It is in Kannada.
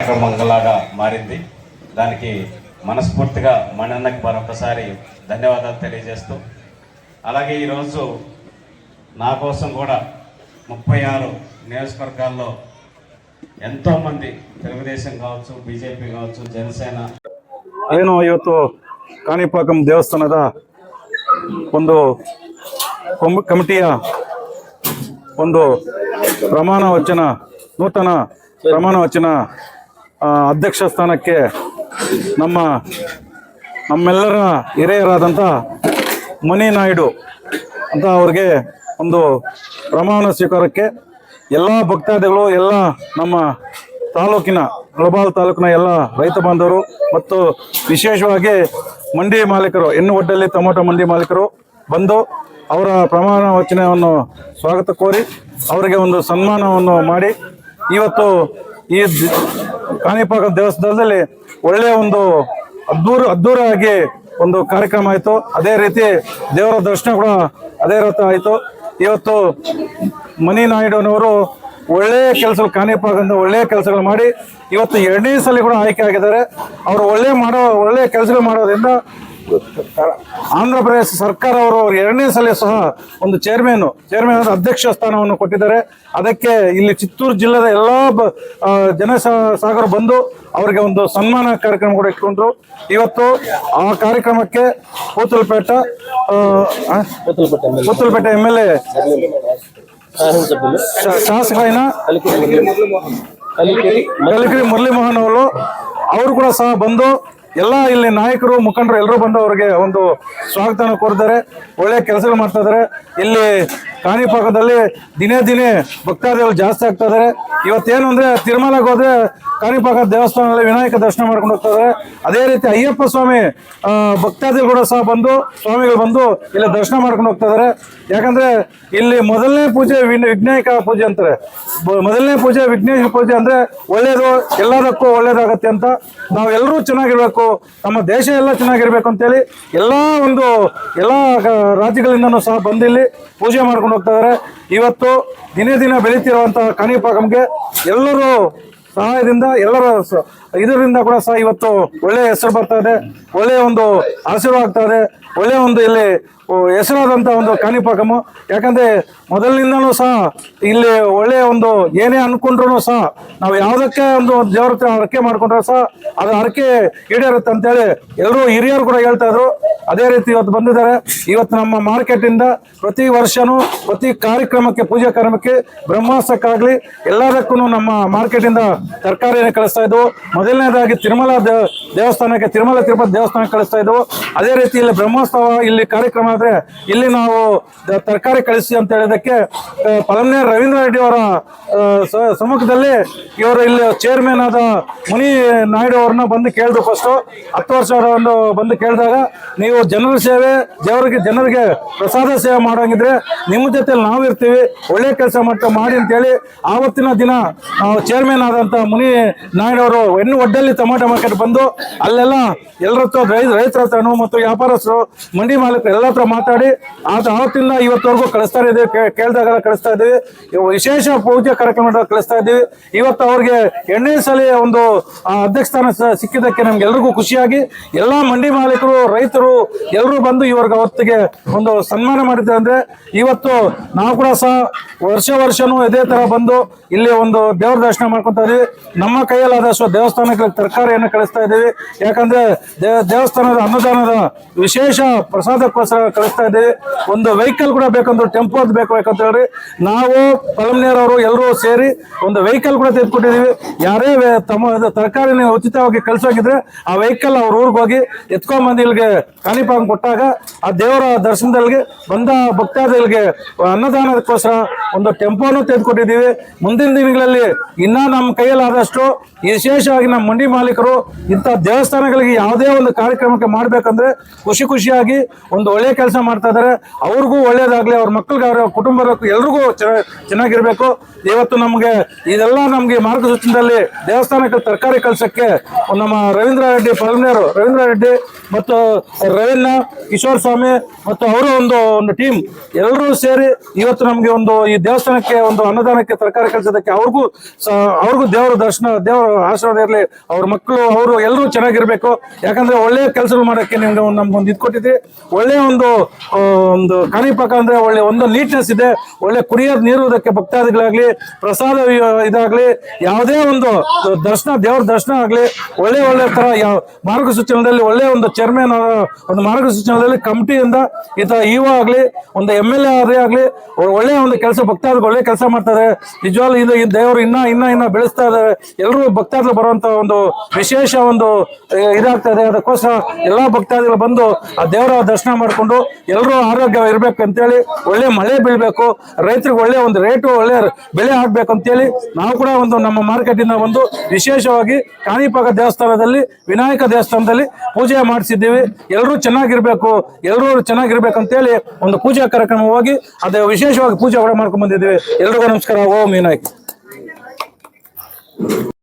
కార్యక్రమంలాగా మారింది. దానికి మనస్ఫూర్తిగా మణన్నకి మరొకసారి ధన్యవాదాలు తెలియజేస్తూ అలాగే ఈరోజు నా కోసం కూడా ముప్పై ఆరు నియోజకవర్గాల్లో ఎంతోమంది తెలుగుదేశం కావచ్చు బీజేపీ కావచ్చు జనసేన ಏನು ಇವತ್ತು ಕಾಣಿಪಾಕಂ ದೇವಸ್ಥಾನದ ಒಂದು ಕೊಮ್- ಕಮಿಟಿಯ ಒಂದು ಪ್ರಮಾಣ ವಚನ ನೂತನ ಪ್ರಮಾಣ ವಚನ ಆ, ಅಧ್ಯಕ್ಷ ಸ್ಥಾನಕ್ಕೆ ನಮ್ಮ ನಮ್ಮೆಲ್ಲರ ಹಿರಿಯರಾದಂಥ ಮನಿ ನಾಯ್ಡು ಅಂತ ಅವ್ರಿಗೆ ಒಂದು ಪ್ರಮಾಣ ಸ್ವೀಕಾರಕ್ಕೆ ಎಲ್ಲ ಭಕ್ತಾದಿಗಳು, ಎಲ್ಲ ನಮ್ಮ ತಾಲೂಕಿನ ಮುಳಬಾಲ್ ತಾಲೂಕಿನ ಎಲ್ಲ ರೈತ ಬಾಂಧವರು ಮತ್ತು ವಿಶೇಷವಾಗಿ ಮಂಡಿ ಮಾಲೀಕರು, ಹೆಣ್ಣು ಒಡ್ಡಲ್ಲಿ ಟೊಮೊಟೊ ಮಂಡಿ ಮಾಲೀಕರು ಬಂದು ಅವರ ಪ್ರಮಾಣ ವಚನವನ್ನು ಸ್ವಾಗತ ಕೋರಿ ಅವರಿಗೆ ಒಂದು ಸನ್ಮಾನವನ್ನು ಮಾಡಿ ಇವತ್ತು ಈ ಕಾಣಿಪಾಕ ದೇವಸ್ಥಾನದಲ್ಲಿ ಒಳ್ಳೆಯ ಒಂದು ಅದ್ದೂರ ಅದ್ದೂರಿಯಾಗಿ ಒಂದು ಕಾರ್ಯಕ್ರಮ ಆಯಿತು. ಅದೇ ರೀತಿ ದೇವರ ದರ್ಶನ ಕೂಡ ಅದೇ ರೀತಿ ಆಯಿತು. ಇವತ್ತು ಮನಿ ನಾಯ್ಡುನವರು ಒಳ್ಳೆಯ ಕೆಲಸ ಕಾಣಿಪಾಕದಿಂದ ಒಳ್ಳೆಯ ಕೆಲಸಗಳು ಮಾಡಿ ಇವತ್ತು ಎರಡನೇ ಸಲ ಕೂಡ ಆಯ್ಕೆ ಆಗಿದ್ದಾರೆ. ಅವರು ಒಳ್ಳೆ ಮಾಡೋ ಒಳ್ಳೆಯ ಕೆಲಸಗಳು ಮಾಡೋದ್ರಿಂದ ಆಂಧ್ರ ಪ್ರದೇಶ ಸರ್ಕಾರ ಅವರು ಅವ್ರ ಎರಡನೇ ಸಲ ಸಹ ಒಂದು ಚೇರ್ಮನ್ ಚೇರ್ಮನ್ ಅವರು ಅಧ್ಯಕ್ಷ ಸ್ಥಾನವನ್ನು ಕೊಟ್ಟಿದ್ದಾರೆ. ಅದಕ್ಕೆ ಇಲ್ಲಿ ಚಿತ್ತೂರು ಜಿಲ್ಲೆದ ಎಲ್ಲ ಜನ ಸಾಗರ ಬಂದು ಅವರಿಗೆ ಒಂದು ಸನ್ಮಾನ ಕಾರ್ಯಕ್ರಮ ಕೂಡ ಇಟ್ಕೊಂಡ್ರು. ಇವತ್ತು ಆ ಕಾರ್ಯಕ್ರಮಕ್ಕೆ Puthalapattu Puthalapattu M L A ಶಾಸಕನ Kalikiri Murali Mohan ಅವರು ಅವರು ಕೂಡ ಸಹ ಬಂದು ಎಲ್ಲ ಇಲ್ಲಿ ನಾಯಕರು, ಮುಖಂಡರು ಎಲ್ಲರೂ ಬಂದು ಅವರಿಗೆ ಒಂದು ಸ್ವಾಗತನ ಕೋರಿದ್ದಾರೆ, ಒಳ್ಳೆ ಕೆಲಸಗಳು ಮಾಡ್ತಾ ಇದ್ದಾರೆ. ಇಲ್ಲಿ ಕಾಣಿಪಾಕದಲ್ಲಿ ದಿನೇ ದಿನೇ ಭಕ್ತಾದಿಗಳು ಜಾಸ್ತಿ ಆಗ್ತಾ ಇದ್ದಾರೆ. ಇವತ್ತೇನು ಅಂದ್ರೆ ತಿರುಮಲಗೆ ಹೋದ್ರೆ ಕಾಣಿಪಾಕ ದೇವಸ್ಥಾನದಲ್ಲಿ ವಿನಾಯಕ ದರ್ಶನ ಮಾಡ್ಕೊಂಡು ಹೋಗ್ತಾ ಅದೇ ರೀತಿ ಅಯ್ಯಪ್ಪ ಸ್ವಾಮಿ ಭಕ್ತಾದಿಗಳು ಕೂಡ ಸಹ ಬಂದು, ಸ್ವಾಮಿಗಳು ಬಂದು ಇಲ್ಲಿ ದರ್ಶನ ಮಾಡ್ಕೊಂಡು ಹೋಗ್ತಾ ಇದ್ದಾರೆ. ಯಾಕಂದ್ರೆ ಇಲ್ಲಿ ಮೊದಲನೇ ಪೂಜೆ ವಿಘ್ನಾಯಕ ಪೂಜೆ ಅಂತಾರೆ. ಮೊದಲನೇ ಪೂಜೆ ವಿಘ್ನೇಶ್ವರ ಪೂಜೆ ಅಂದ್ರೆ ಒಳ್ಳೇದು, ಎಲ್ಲದಕ್ಕೂ ಒಳ್ಳೇದಾಗತ್ತೆ ಅಂತ ನಾವೆಲ್ಲರೂ ಚೆನ್ನಾಗಿರ್ಬೇಕು. ನಮ್ಮ ದೇಶ ಎಲ್ಲ ಚೆನ್ನಾಗಿರ್ಬೇಕು ಅಂತೇಳಿ ಎಲ್ಲ ಒಂದು ಎಲ್ಲ ರಾಜ್ಯಗಳಿಂದ ಸಹ ಬಂದಿಲ್ಲಿ ಪೂಜೆ ಮಾಡ್ಕೊಂಡು ಹೋಗ್ತಾ ಇದ್ದಾರೆ ಇವತ್ತು ದಿನೇ ದಿನ ಬೆಳೀತಿರುವಂತಹ ಕಣಿಪಾಕಮ್ಗೆ ಎಲ್ಲರೂ ಸಹಾಯದಿಂದ, ಎಲ್ಲರ ಇದರಿಂದ ಕೂಡ ಸಹ ಇವತ್ತು ಒಳ್ಳೆಯ ಹೆಸರು ಬರ್ತಾ ಇದೆ. ಒಳ್ಳೆಯ ಒಂದು ಆಶೀರ್ವಾದ ಆಗ್ತಾ ಇದೆ. ಒಳ್ಳೆಯ ಒಂದು ಇಲ್ಲಿ ಹೆಸರಾದಂಥ ಒಂದು ಕಾಣಿಪಾಕము ಯಾಕಂದ್ರೆ ಮೊದಲಿನಿಂದಲೂ ಸಹ ಇಲ್ಲಿ ಒಳ್ಳೆಯ ಒಂದು ಏನೇ ಅನ್ಕೊಂಡ್ರು ಸಹ ನಾವು ಯಾವುದಕ್ಕೆ ಒಂದು ದೇವ್ರ ಹರಕೆ ಮಾಡಿಕೊಂಡ್ರು ಸಹ ಅದು ಹರಕೆ ಈಡೇರುತ್ತೆ ಅಂತೇಳಿ ಎಲ್ಲರೂ ಹಿರಿಯರು ಕೂಡ ಹೇಳ್ತಾ ಇದ್ರು. ಅದೇ ರೀತಿ ಇವತ್ತು ಬಂದಿದ್ದಾರೆ. ಇವತ್ತು ನಮ್ಮ ಮಾರ್ಕೆಟ್ ಇಂದ ಪ್ರತಿ ವರ್ಷನೂ, ಪ್ರತಿ ಕಾರ್ಯಕ್ರಮಕ್ಕೆ, ಪೂಜಾ ಕಾರ್ಯಕ್ರಮಕ್ಕೆ ಬ್ರಹ್ಮಾಸ್ತ್ರಕ್ಕಾಗ್ಲಿ ಎಲ್ಲದಕ್ಕೂ ನಮ್ಮ ಮಾರ್ಕೆಟ್ ಇಂದ ತರಕಾರಿಯನ್ನು ಕಳಿಸ್ತಾ ಇದ್ವು. ಮೊದಲನೇದಾಗಿ ತಿರುಮಲ ದೇವಸ್ಥಾನಕ್ಕೆ, ತಿರುಮಲ ತಿರುಪತಿ ದೇವಸ್ಥಾನಕ್ಕೆ ಕಳಿಸ್ತಾ ಇದ್ವು. ಅದೇ ರೀತಿ ಇಲ್ಲಿ ಬ್ರಹ್ಮೋತ್ಸವ, ಇಲ್ಲಿ ಕಾರ್ಯಕ್ರಮ ಆದ್ರೆ ಇಲ್ಲಿ ನಾವು ತರಕಾರಿ ಕಳಿಸಿ ಅಂತ ಹೇಳಿದಕ್ಕೆ ಪಲಮ್ನೆ ರವೀಂದ್ರ ರೆಡ್ಡಿ ಅವರ ಸಮ್ಮುಖದಲ್ಲಿ ಇವರು ಇಲ್ಲಿ ಚೇರ್ಮನ್ ಆದ ಮುನಿ ನಾಯ್ಡು ಅವ್ರನ್ನ ಬಂದು ಕೇಳಿದ್ರು ಫಸ್ಟ್ ಹತ್ತು ವರ್ಷ ಒಂದು ಬಂದು ಕೇಳಿದಾಗ, ನೀವು ಜನರ ಸೇವೆ, ದೇವರಿಗೆ, ಜನರಿಗೆ ಪ್ರಸಾದ ಸೇವೆ ಮಾಡೋಂಗಿದ್ರೆ ನಿಮ್ಮ ಜೊತೆ ನಾವು ಇರ್ತೀವಿ, ಒಳ್ಳೆ ಕೆಲಸ ಮಟ್ಟ ಮಾಡಿ ಅಂತೇಳಿ ಆವತ್ತಿನ ದಿನ ಚೇರ್ಮನ್ ಆದಂತ ಮುನಿ ನಾಯ್ಡು ಅವರು ಹೆಣ್ಣು ಒಡ್ಡಲ್ಲಿ ಟೊಮಾಟೊ ಮಾರ್ಕೆಟ್ ಬಂದು, ಅಲ್ಲೆಲ್ಲ ಎಲ್ಲರ ಹತ್ರ ರೈತರ ಮತ್ತು ವ್ಯಾಪಾರಸ್ಥರು, ಮಂಡಿ ಮಾಲೀಕರು ಎಲ್ಲ ಮಾತಾಡಿ. ಆತ ಆವತ್ತಿಂದ ಇವತ್ತವರೆಗೂ ಕಳಿಸ್ತಾ ಇದ್ದೀವಿ. ಕೇಳ್ದಾಗೆಲ್ಲ ಕಳಿಸ್ತಾ ಇದ್ದೀವಿ. ವಿಶೇಷ ಪೂಜೆ ಕಾರ್ಯಕ್ರಮ ಕಳಿಸ್ತಾ ಇದ್ದೀವಿ. ಇವತ್ತು ಅವ್ರಿಗೆ ಎಣ್ಣೆ ಸಲ ಒಂದು ಅಧ್ಯಕ್ಷ ಸ್ಥಾನ ಸಿಕ್ಕಿದ್ದಕ್ಕೆ ನಮ್ಗೆ ಎಲ್ರಿಗೂ ಖುಷಿಯಾಗಿ ಎಲ್ಲ ಮಂಡಿ ಮಾಲೀಕರು, ರೈತರು ಎಲ್ಲರೂ ಬಂದು ಇವ್ರಿಗೆ ಅವತ್ತಿಗೆ ಒಂದು ಸನ್ಮಾನ ಮಾಡಿದ್ದೆ ಅಂದ್ರೆ ಇವತ್ತು ನಾವು ಕೂಡ ಸಹ ವರ್ಷ ವರ್ಷನೂ ಇದೇ ತರ ಬಂದು ಇಲ್ಲಿ ಒಂದು ದೇವ್ರ ದರ್ಶನ ಮಾಡ್ಕೊತಾ ಇದೀವಿ ನಮ್ಮ ಕೈಯಲ್ಲಾದಷ್ಟು ದೇವಸ್ಥಾನಕ್ಕೆ ತರಕಾರಿಯನ್ನು ಕಳಿಸ್ತಾ ಇದ್ದೀವಿ. ಯಾಕಂದ್ರೆ ದೇವಸ್ಥಾನದ ಅನ್ನದಾನದ ವಿಶೇಷ ಪ್ರಸಾದಕ್ಕೋಸ್ಕರ ಕಳಿಸ್ತಾ ಇದ್ದೀವಿ ಒಂದು ವೆಹಿಕಲ್ ಕೂಡ ಬೇಕಂದ್ರೆ ಟೆಂಪೋ ಅದು ಬೇಕು ಬೇಕಂತ ಹೇಳಿ ನಾವು ಪಲಮ್ನೇರವರು ಎಲ್ಲರೂ ಸೇರಿ ಒಂದು ವೆಹಿಕಲ್ ಕೂಡ ತೆಗೆದುಕೊಟ್ಟಿದ್ದೀವಿ. ಯಾರೇ ತಮ್ಮ ತರಕಾರಿನ ಉಚಿತವಾಗಿ ಕಳಿಸೋಗಿದ್ರೆ ಆ ವೆಹಿಕಲ್ ಅವ್ರ ಊರಿಗೆ ಹೋಗಿ ಎತ್ಕೊಂಬಂದು ಇಲ್ಲಿಗೆ ಕಾಣಿಪಾಂಗ್ ಕೊಟ್ಟಾಗ ಆ ದೇವರ ದರ್ಶನದಲ್ಲಿ ಬಂದ ಭಕ್ತಾದಿಗಳಿಗೆ ಅನ್ನದಾನದಕ್ಕೋಸ್ಕರ ಒಂದು ಟೆಂಪೋನು ತೆಗೆದುಕೊಟ್ಟಿದ್ದೀವಿ. ಮುಂದಿನ ದಿನಗಳಲ್ಲಿ ಇನ್ನ ನಮ್ಮ ಕೈಯಲ್ಲಾದಷ್ಟು ವಿಶೇಷವಾಗಿ ನಮ್ಮ ಮಂಡಿ ಮಾಲೀಕರು ಇಂಥ ದೇವಸ್ಥಾನಗಳಿಗೆ ಯಾವುದೇ ಒಂದು ಕಾರ್ಯಕ್ರಮಕ್ಕೆ ಮಾಡಬೇಕಂದ್ರೆ ಖುಷಿ ಖುಷಿಯಾಗಿ ಒಂದು ಒಳ್ಳೆ ಕೆಲಸ ಮಾಡ್ತಾ ಇದ್ದಾರೆ ಅವ್ರಿಗೂ ಒಳ್ಳೇದಾಗ್ಲಿ, ಅವ್ರ ಮಕ್ಕಳಿಗೆ ಅವ್ರ ಕುಟುಂಬದಕ್ಕೂ ಎಲ್ರಿಗೂ ಚೆನ್ನ- ಚೆನ್ನಾಗಿರ್ಬೇಕು. ಇವತ್ತು ನಮಗೆ ಇದೆಲ್ಲ ನಮಗೆ ಮಾರ್ಗದರ್ಶನದಲ್ಲಿ ದೇವಸ್ಥಾನಕ್ಕೆ ತರಕಾರಿ ಕಳ್ಸಕ್ಕೆ ನಮ್ಮ ರವೀಂದ್ರ ರೆಡ್ಡಿ ಪಲ್ಮೇರು ರವೀಂದ್ರ ರೆಡ್ಡಿ ಮತ್ತು ರವೀಂದ್ರ ಕಿಶೋರ್ ಸ್ವಾಮಿ ಮತ್ತು ಅವರ ಒಂದು ಒಂದು ಟೀಮ್ ಎಲ್ಲರೂ ಸೇರಿ ಇವತ್ತು ನಮಗೆ ಒಂದು ಈ ದೇವಸ್ಥಾನಕ್ಕೆ, ಒಂದು ಅನ್ನದಾನಕ್ಕೆ ತರಕಾರಿ ಕಳ್ಸೋದಕ್ಕೆ ಅವ್ರಿಗೂ ಅವ್ರಿಗೂ ದೇವರ ದರ್ಶನ, ದೇವರ ಆಶೀರ್ವಾದ ಇರಲಿ. ಅವ್ರ ಮಕ್ಕಳು ಅವರು ಎಲ್ಲರೂ ಚೆನ್ನಾಗಿರ್ಬೇಕು. ಯಾಕಂದ್ರೆ ಒಳ್ಳೆಯ ಕೆಲಸಗಳು ಮಾಡೋಕ್ಕೆ ನಿಮ್ಗೆ ಒಂದು ಇದು ಕೊಟ್ಟಿದ್ವಿ ಒಳ್ಳೆಯ ಒಂದು ಒಂದು ಕಾಣಿಪಾಕ ಅಂದ್ರೆ ಒಳ್ಳೆ ಒಂದು ನೀಟ್ನೆಸ್ ಇದೆ. ಒಳ್ಳೆ ಕುಡಿಯೋದು ನೀರುವುದಕ್ಕೆ ಭಕ್ತಾದಿಗಳಾಗ್ಲಿ, ಪ್ರಸಾದ ಇದಾಗ್ಲಿ, ಯಾವುದೇ ಒಂದು ದರ್ಶನ, ದೇವ್ರ ದರ್ಶನ ಆಗ್ಲಿ, ಒಳ್ಳೆ ಒಳ್ಳೆ ತರ ಯಾವ ಮಾರ್ಗಸೂಚನೆಯಲ್ಲಿ ಒಳ್ಳೆ ಒಂದು ಚೇರ್ಮನ್, ಒಂದು ಮಾರ್ಗಸೂಚನೆಯಲ್ಲಿ ಕಮಿಟಿಯಿಂದ ಈ ತರ ಇಒ ಆಗ್ಲಿ, ಒಂದು ಎಂ ಎಲ್ ಎ ಆಗ್ಲಿ ಒಳ್ಳೆ ಒಂದು ಕೆಲಸ ಭಕ್ತಾದಿಗಳು ಒಳ್ಳೆ ಕೆಲಸ ಮಾಡ್ತಾರೆ. ನಿಜವಾಗ್ಲೂ ಇದು ದೇವರು ಇನ್ನ ಇನ್ನ ಇನ್ನ ಬೆಳೆಸ್ತಾ ಇದ್ದಾರೆ. ಎಲ್ಲರೂ ಭಕ್ತಾದಿಗಳು ಬರುವಂತ ಒಂದು ವಿಶೇಷ ಒಂದು, ಇದಾಗ್ತಾ ಇದೆ. ಅದಕ್ಕೋಸ್ಕರ ಎಲ್ಲಾ ಭಕ್ತಾದಿಗಳು ಬಂದು ಆ ದೇವರ ದರ್ಶನ ಮಾಡಿಕೊಂಡು ಎಲ್ಲರೂ ಆರೋಗ್ಯ ಇರ್ಬೇಕು ಅಂತೇಳಿ ಒಳ್ಳೆ ಮಳೆ ಬೀಳ್ಬೇಕು, ರೈತರಿಗೆ ಒಳ್ಳೆ ಒಂದು ರೇಟು ಒಳ್ಳೆ ಬೆಲೆ ಹಾಕ್ಬೇಕು ಅಂತೇಳಿ ನಾವು ಕೂಡ ಒಂದು ನಮ್ಮ ಮಾರ್ಕೆಟ್ ಇಂದ ಒಂದು ವಿಶೇಷವಾಗಿ ಕಾಣಿಪಾಕ ದೇವಸ್ಥಾನದಲ್ಲಿ, ವಿನಾಯಕ ದೇವಸ್ಥಾನದಲ್ಲಿ ಪೂಜೆ ಮಾಡಿಸಿದ್ದೀವಿ. ಎಲ್ಲರೂ ಚೆನ್ನಾಗಿರ್ಬೇಕು ಎಲ್ಲರೂ ಚೆನ್ನಾಗಿರ್ಬೇಕು ಅಂತೇಳಿ ಒಂದು ಪೂಜಾ ಕಾರ್ಯಕ್ರಮವಾಗಿ ಅದೇ ವಿಶೇಷವಾಗಿ ಪೂಜೆ ಕೂಡ ಮಾಡ್ಕೊಂಡ್ ಬಂದಿದ್ದೀವಿ. ಎಲ್ರಿಗೂ ನಮಸ್ಕಾರ. ಓಂ ವಿನಾಯಕ್.